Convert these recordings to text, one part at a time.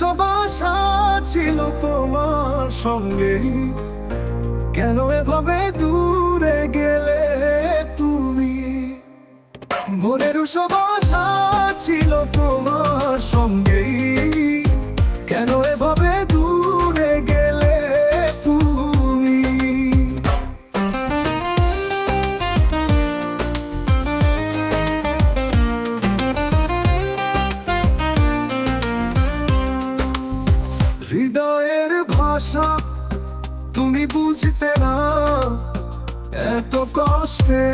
ভালোবাসা ছিল তোমার সঙ্গে। কেন এভাবে দূরে গেলে তুমি? মনের সবাসা ছিল তোমার সঙ্গে। না, এত কষ্টে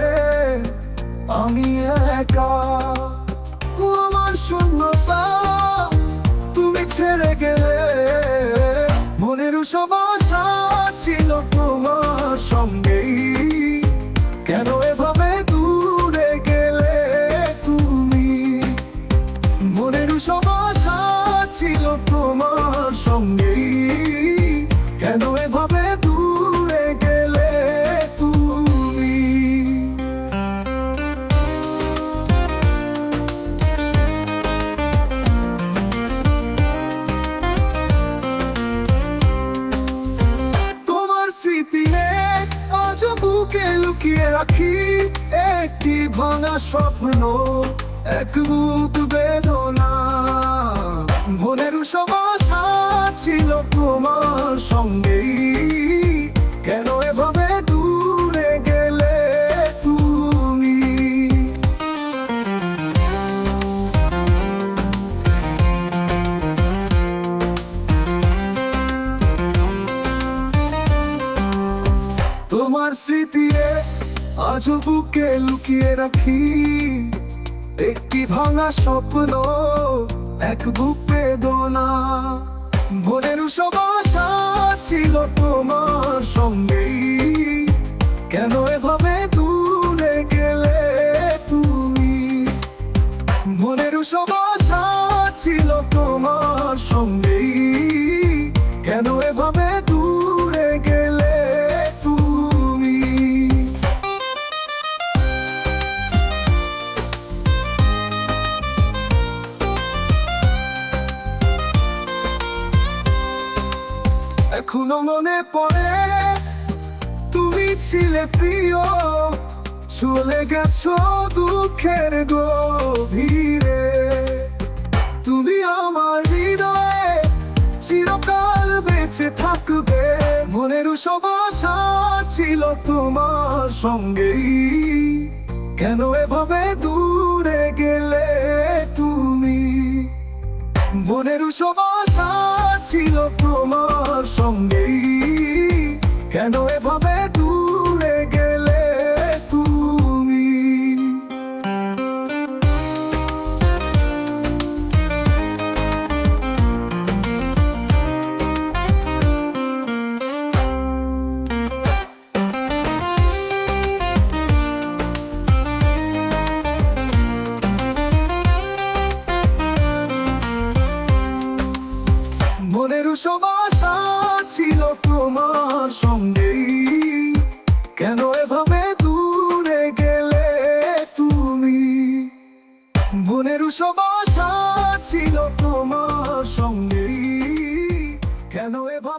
আমি একা। আমার শূন্যতা, তুমি ছেড়ে গেলে। মনের সব আশা ছিল তোমার সঙ্গেই। কেন এভাবে দূরে গেলে তুমি? মনের সব আশা ছিল তোমার সঙ্গেই স্মৃতি আজ বুকে লুকিয়ে রাখি একটি ভাঙা স্বপ্ন এক বুক বেদনা। তোমার স্মৃতি আজ বুকে লুকিয়ে রাখি। একটি ভাঙা স্বপ্ন, এক বুক বেদনা। মনের সব আশা ছিল তোমার সঙ্গেই। কেন এভাবে দূরে গেলে তুমি? মনের সব আশা ছিল তোমার সঙ্গেই এখনও মনে পড়ে, তুমি ছিলে প্রিয়। চলে গেছো দুঃখের গভীরে। তুমি আমার হৃদয়ে চিরকাল বেঁচে থাকবে। মনের সব ছিল তোমার সঙ্গেই। কেন এভাবে দূরে গেলে তুমি? মনের সব ছিল তোমার সঙ্গেই। কেন এভাবে সঙ্গেই কেন এভাবে দূরে গেলে তুমি? বোনের সবাসা ছিল তোমার সঙ্গেই। কেন এভাবে